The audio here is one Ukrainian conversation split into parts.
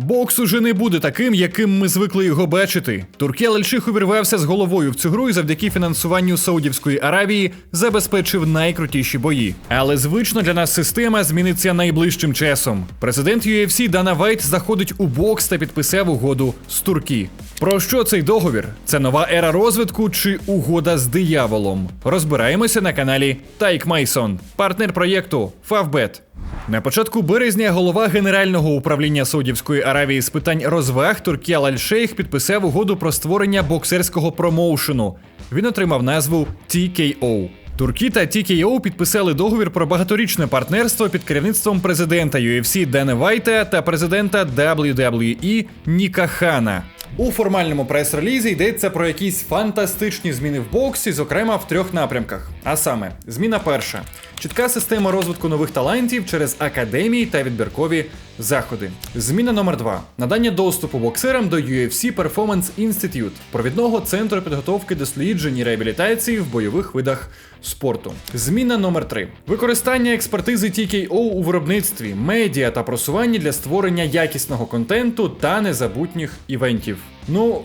Бокс уже не буде таким, яким ми звикли його бачити. Туркел Альших увірвався з головою в цю гру і завдяки фінансуванню Саудівської Аравії забезпечив найкрутіші бої. Але звично для нас система зміниться найближчим часом. Президент UFC Дана Вайт заходить у бокс та підписав угоду з Туркі. Про що цей договір? Це нова ера розвитку чи угода з дияволом? Розбираємося на каналі Тайк Майсон, партнер проєкту Favbet. На початку березня голова Генерального управління Саудівської Аравії з питань розваг Туркія Аль-Шейх підписав угоду про створення боксерського промоушену. Він отримав назву TKO. Турки та TKO підписали договір про багаторічне партнерство під керівництвом президента UFC Дена Вайта та президента WWE Ніка Хана. У формальному прес-релізі йдеться про якісь фантастичні зміни в боксі, зокрема в трьох напрямках. А саме, зміна перша: чітка система розвитку нових талантів через академії та відбіркові заходи. Зміна номер два: надання доступу боксерам до UFC Performance Institute, провідного центру підготовки досліджень і реабілітації в бойових видах спорту. Зміна номер 3 використання експертизи TKO у виробництві, медіа та просуванні для створення якісного контенту та незабутніх івентів. Ну.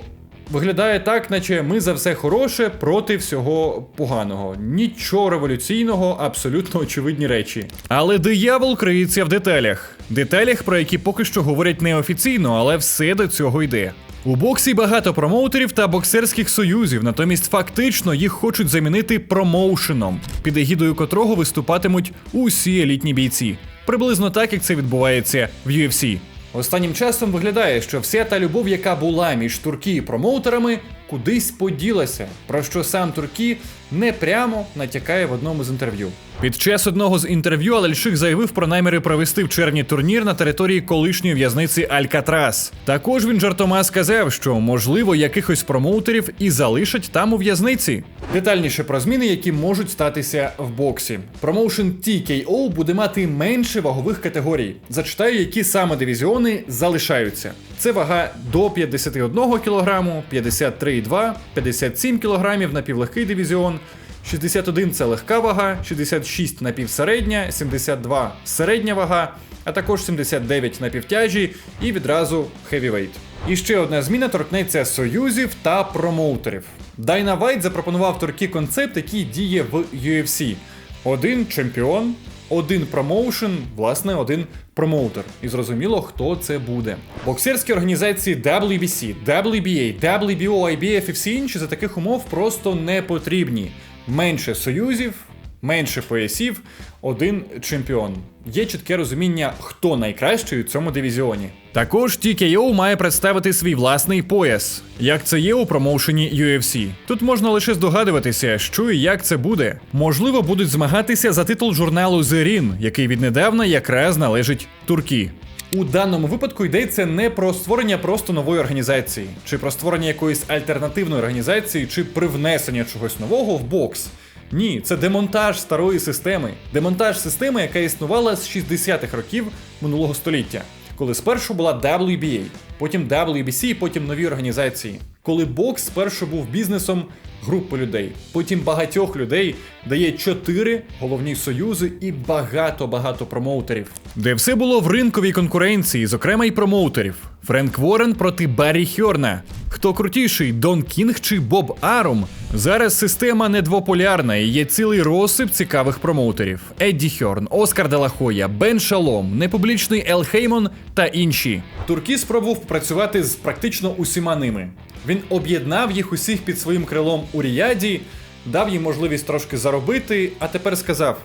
Виглядає так, наче ми за все хороше проти всього поганого. Нічого революційного, абсолютно очевидні речі. Але диявол криється в деталях. Деталях, про які поки що говорять неофіційно, але все до цього йде. У боксі багато промоутерів та боксерських союзів, натомість фактично їх хочуть замінити промоушеном, під егідою котрого виступатимуть усі елітні бійці. Приблизно так, як це відбувається в UFC. Останнім часом виглядає, що вся та любов, яка була між Туркі і промоутерами, кудись поділася, про що сам Туркі не прямо натякає в одному з інтерв'ю. Під час одного з інтерв'ю Алельших заявив про наміри провести в червні турнір на території колишньої в'язниці Алькатрас. Також він жартома сказав, що можливо якихось промоутерів і залишать там у в'язниці. Детальніше про зміни, які можуть статися в боксі. Промоушен TKO буде мати менше вагових категорій. Зачитаю, які саме дивізіони залишаються. Це вага до 51 кг, 53,2, 57 кг напівлегкий дивізіон. 61 це легка вага, 66 напівсередня, 72 середня вага, а також 79 напівтяжі і відразу хевівейт. І ще одна зміна торкнеться союзів та промоутерів. Дайна Вайт запропонував Туркі концепт, який діє в UFC. Один чемпіон, один промоушен, власне, один промоутер. І зрозуміло, хто це буде. Боксерські організації WBC, WBA, WBO, IBF і всі інші за таких умов просто не потрібні. Менше союзів, менше поясів, один чемпіон. Є чітке розуміння, хто найкращий у цьому дивізіоні. Також TKO має представити свій власний пояс, як це є у промоушені UFC. Тут можна лише здогадуватися, що і як це буде. Можливо, будуть змагатися за титул журналу The Ring, який віднедавна якраз належить Туркі. У даному випадку йдеться не про створення просто нової організації, чи про створення якоїсь альтернативної організації, чи привнесення чогось нового в бокс. Ні, це демонтаж старої системи, демонтаж системи, яка існувала з 60-х років минулого століття, коли спершу була WBA, потім WBC, потім нові організації. Коли бокс спершу був бізнесом групи людей, потім багатьох людей дає чотири головні союзи і багато-багато промоутерів. Де все було в ринковій конкуренції, зокрема й промоутерів. Френк Ворен проти Баррі Хьорна. Хто крутіший, Дон Кінг чи Боб Арум? Зараз система не двополярна і є цілий розсип цікавих промоутерів: Едді Хьорн, Оскар Делахоя, Бен Шалом, непублічний Ел Хеймон та інші. Туркі спробував працювати з практично усіма ними. Він об'єднав їх усіх під своїм крилом у Ріяді, дав їм можливість трошки заробити, а тепер сказав: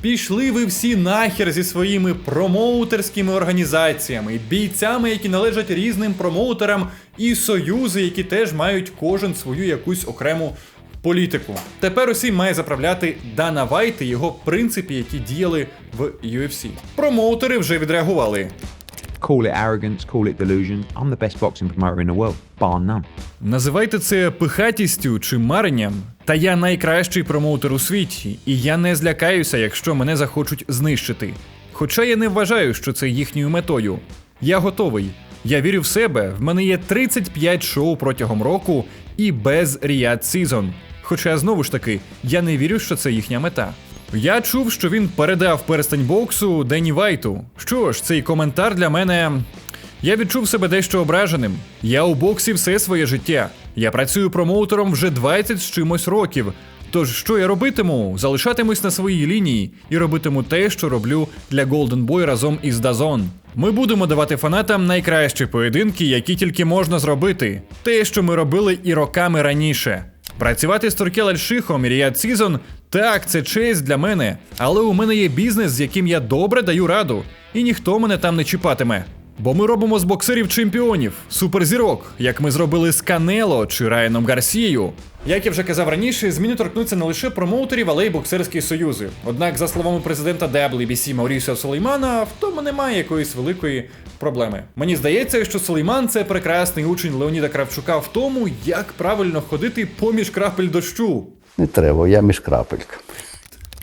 Пішли ви всі нахер зі своїми промоутерськими організаціями, бійцями, які належать різним промоутерам, і союзи, які теж мають кожен свою якусь окрему політику. Тепер усім має заправляти Дана Вайт і його принципи, які діяли в UFC. Промоутери вже відреагували. Call it arrogance, call it delusion. I'm the best boxing promoter in the world, bar none. Називайте це пихатістю чи маренням. Та я найкращий промоутер у світі, і я не злякаюся, якщо мене захочуть знищити. Хоча я не вважаю, що це їхньою метою. Я готовий. Я вірю в себе. В мене є 35 шоу протягом року і без Ріад Сізон. Хоча знову ж таки, я не вірю, що це їхня мета. Я чув, що він передав перстень боксу Дені Вайту. Що ж, цей коментар для мене. Я відчув себе дещо ображеним. Я у боксі все своє життя. Я працюю промоутером вже 20 з чимось років. Тож що я робитиму? Залишатимусь на своїй лінії і робитиму те, що роблю для Golden Boy разом із Дазон. Ми будемо давати фанатам найкращі поєдинки, які тільки можна зробити. Те, що ми робили і роками раніше. Працювати з Туркел Альшихом і Ріад Сізон так, це честь для мене, але у мене є бізнес, з яким я добре даю раду, і ніхто мене там не чіпатиме. Бо ми робимо з боксерів чемпіонів, суперзірок, як ми зробили з Канело чи Райаном Гарсією. Як я вже казав раніше, зміни торкнуться не лише промоутерів, але й боксерські союзи. Однак, за словами президента WBC Маурісіо Сулеймана, в тому немає якоїсь великої проблеми. Мені здається, що Сулейман це прекрасний учень Леоніда Кравчука в тому, як правильно ходити поміж крапель дощу. Не треба, я між крапельками.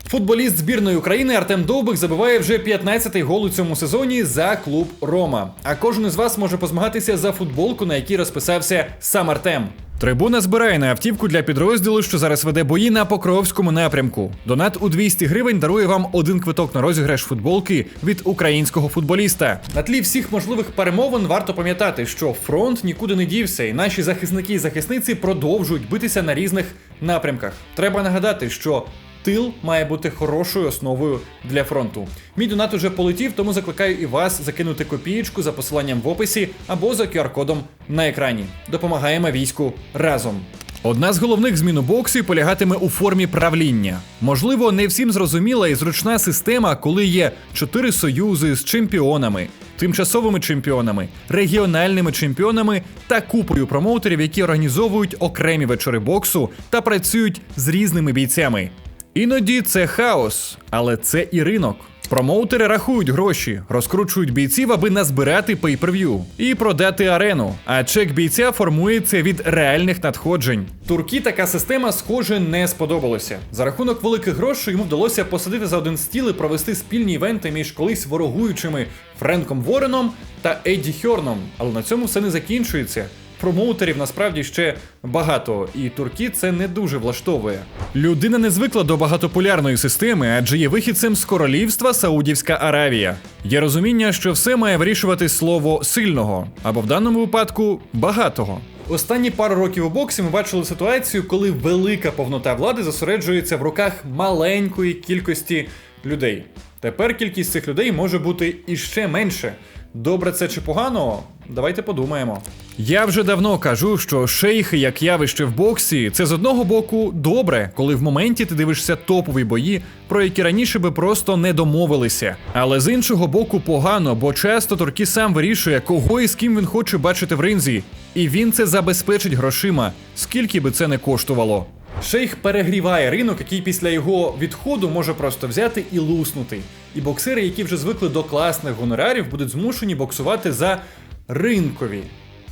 Футболіст збірної України Артем Довбик забиває вже 15-й гол у цьому сезоні за клуб Рома. А кожен із вас може позмагатися за футболку, на якій розписався сам Артем. Трибуна збирає на автівку для підрозділу, що зараз веде бої на Покровському напрямку. Донат у 200 гривень дарує вам один квиток на розіграш футболки від українського футболіста. На тлі всіх можливих перемовин варто пам'ятати, що фронт нікуди не дівся, і наші захисники і захисниці продовжують битися на різних напрямках. Треба нагадати, що Тил має бути хорошою основою для фронту. Мій донат уже полетів, тому закликаю і вас закинути копієчку за посиланням в описі або за QR-кодом на екрані. Допомагаємо війську разом. Одна з головних змін у боксі полягатиме у формі правління. Можливо, не всім зрозуміла і зручна система, коли є чотири союзи з чемпіонами, тимчасовими чемпіонами, регіональними чемпіонами та купою промоутерів, які організовують окремі вечори боксу та працюють з різними бійцями. Іноді це хаос, але це і ринок. Промоутери рахують гроші, розкручують бійців, аби назбирати пейперв'ю і продати арену. А чек бійця формується від реальних надходжень. Туркі така система, схоже, не сподобалася. За рахунок великих грошей йому вдалося посадити за один стіл і провести спільні івенти між колись ворогуючими Френком Вореном та Едді Хьорном. Але на цьому все не закінчується. Промоутерів насправді ще багато, і турки це не дуже влаштовує. Людина не звикла до багатополярної системи, адже є вихідцем з королівства Саудівська Аравія. Є розуміння, що все має вирішувати слово сильного, або в даному випадку багатого. Останні пару років у боксі ми бачили ситуацію, коли велика повнота влади зосереджується в руках маленької кількості людей. Тепер кількість цих людей може бути іще менше. Добре це чи погано? Давайте подумаємо. Я вже давно кажу, що шейхи як явище в боксі, це з одного боку добре, коли в моменті ти дивишся топові бої, про які раніше би просто не домовилися. Але з іншого боку, погано, бо часто Туркі сам вирішує, кого і з ким він хоче бачити в ринзі, і він це забезпечить грошима, скільки би це не коштувало. Шейх перегріває ринок, який після його відходу може просто взяти і луснути. І боксери, які вже звикли до класних гонорарів, будуть змушені боксувати за ринкові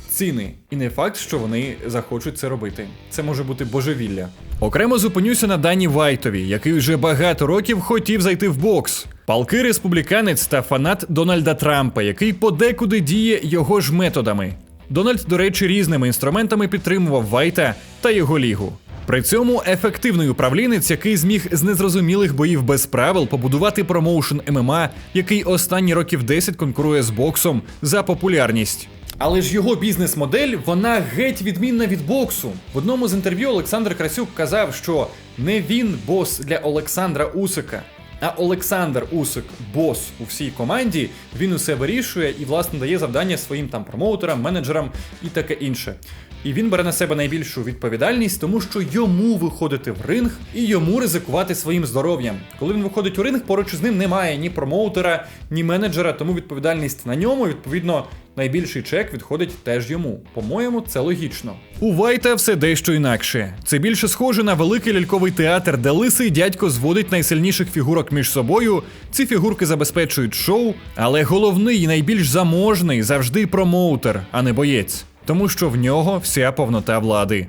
ціни. І не факт, що вони захочуть це робити. Це може бути божевілля. Окремо зупинюся на Дані Вайтові, який вже багато років хотів зайти в бокс. Палкий республіканець та фанат Дональда Трампа, який подекуди діє його ж методами. Дональд, до речі, різними інструментами підтримував Вайта та його лігу. При цьому ефективний управлінець, який зміг з незрозумілих боїв без правил побудувати промоушен ММА, який останні років 10 конкурує з боксом за популярність. Але ж його бізнес-модель вона геть відмінна від боксу. В одному з інтерв'ю Олександр Красюк казав, що не він бос для Олександра Усика. А Олександр Усик, бос у всій команді, він усе вирішує і, власне, дає завдання своїм там промоутерам, менеджерам і таке інше. І він бере на себе найбільшу відповідальність, тому що йому виходити в ринг і йому ризикувати своїм здоров'ям. Коли він виходить у ринг, поруч з ним немає ні промоутера, ні менеджера, тому відповідальність на ньому, відповідно, найбільший чек відходить теж йому. По-моєму, це логічно. У Вайта все дещо інакше. Це більше схоже на великий ляльковий театр, де лисий дядько зводить найсильніших фігурок між собою. Ці фігурки забезпечують шоу, але головний і найбільш заможний завжди промоутер, а не боєць. Тому що в нього вся повнота влади.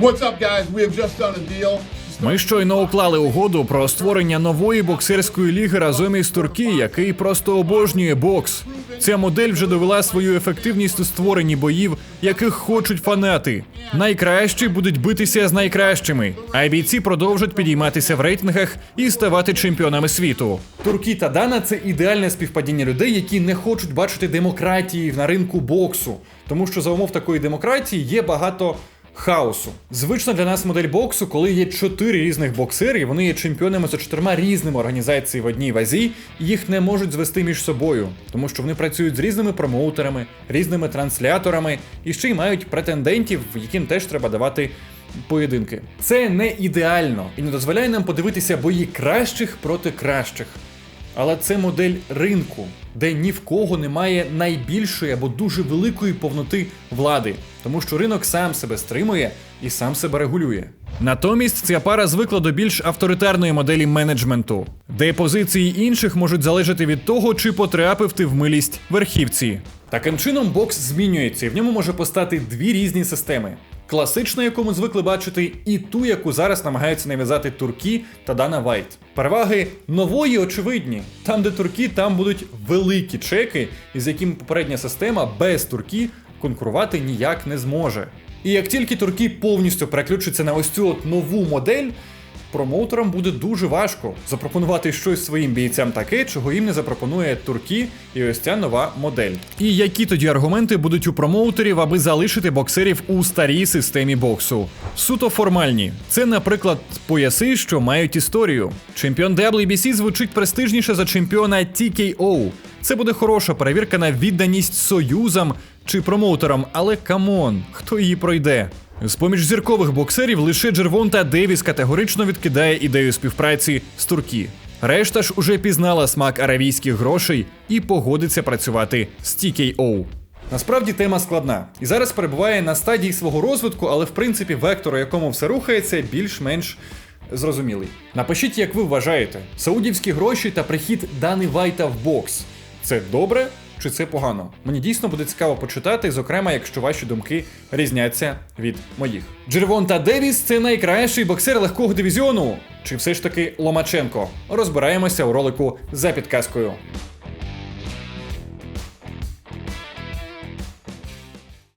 What's up, guys? We have just done a deal. Ми щойно уклали угоду про створення нової боксерської ліги разом із Турки, який просто обожнює бокс. Ця модель вже довела свою ефективність у створенні боїв, яких хочуть фанати. Найкращі будуть битися з найкращими, а бійці продовжать підійматися в рейтингах і ставати чемпіонами світу. Турки та Дана це ідеальне співпадіння людей, які не хочуть бачити демократії на ринку боксу, тому що за умов такої демократії є багато хаосу. Звична для нас модель боксу, коли є чотири різних боксери, і вони є чемпіонами за чотирма різними організаціями в одній вазі, і їх не можуть звести між собою, тому що вони працюють з різними промоутерами, різними трансляторами і ще й мають претендентів, яким теж треба давати. Поєдинки це не ідеально і не дозволяє нам подивитися бої кращих проти кращих. Але це модель ринку, де ні в кого немає найбільшої або дуже великої повноти влади, тому що ринок сам себе стримує і сам себе регулює. Натомість ця пара звикла до більш авторитарної моделі менеджменту, де позиції інших можуть залежати від того, чи потрапив ти в милість верхівці. Таким чином, бокс змінюється, і в ньому може постати дві різні системи: класичну, яку ми звикли бачити, і ту, яку зараз намагаються нав'язати Туркі та Дана Вайт. Переваги нової очевидні. Там, де турки, там будуть великі чеки, із якими попередня система без турки конкурувати ніяк не зможе. І як тільки турки повністю переключаться на ось цю от нову модель, промоутерам буде дуже важко запропонувати щось своїм бійцям таке, чого їм не запропонує турки і ось ця нова модель. І які тоді аргументи будуть у промоутерів, аби залишити боксерів у старій системі боксу? Суто формальні. Це, наприклад, пояси, що мають історію. Чемпіон WBC звучить престижніше за чемпіона TKO. Це буде хороша перевірка на відданість союзам чи промоутерам, але камон, хто її пройде? З-поміж зіркових боксерів лише Джервонта Девіс категорично відкидає ідею співпраці з Туркі. Решта ж уже пізнала смак аравійських грошей і погодиться працювати з TKO. Насправді тема складна і зараз перебуває на стадії свого розвитку, але в принципі вектор, у якому все рухається, більш-менш зрозумілий. Напишіть, як ви вважаєте, саудівські гроші та прихід Дани Вайта в бокс це добре чи це погано? Мені дійсно буде цікаво почитати, зокрема, якщо ваші думки різняться від моїх. Джервонта Девіс це найкращий боксер легкого дивізіону. Чи все ж таки Ломаченко? Розбираємося у ролику за підказкою.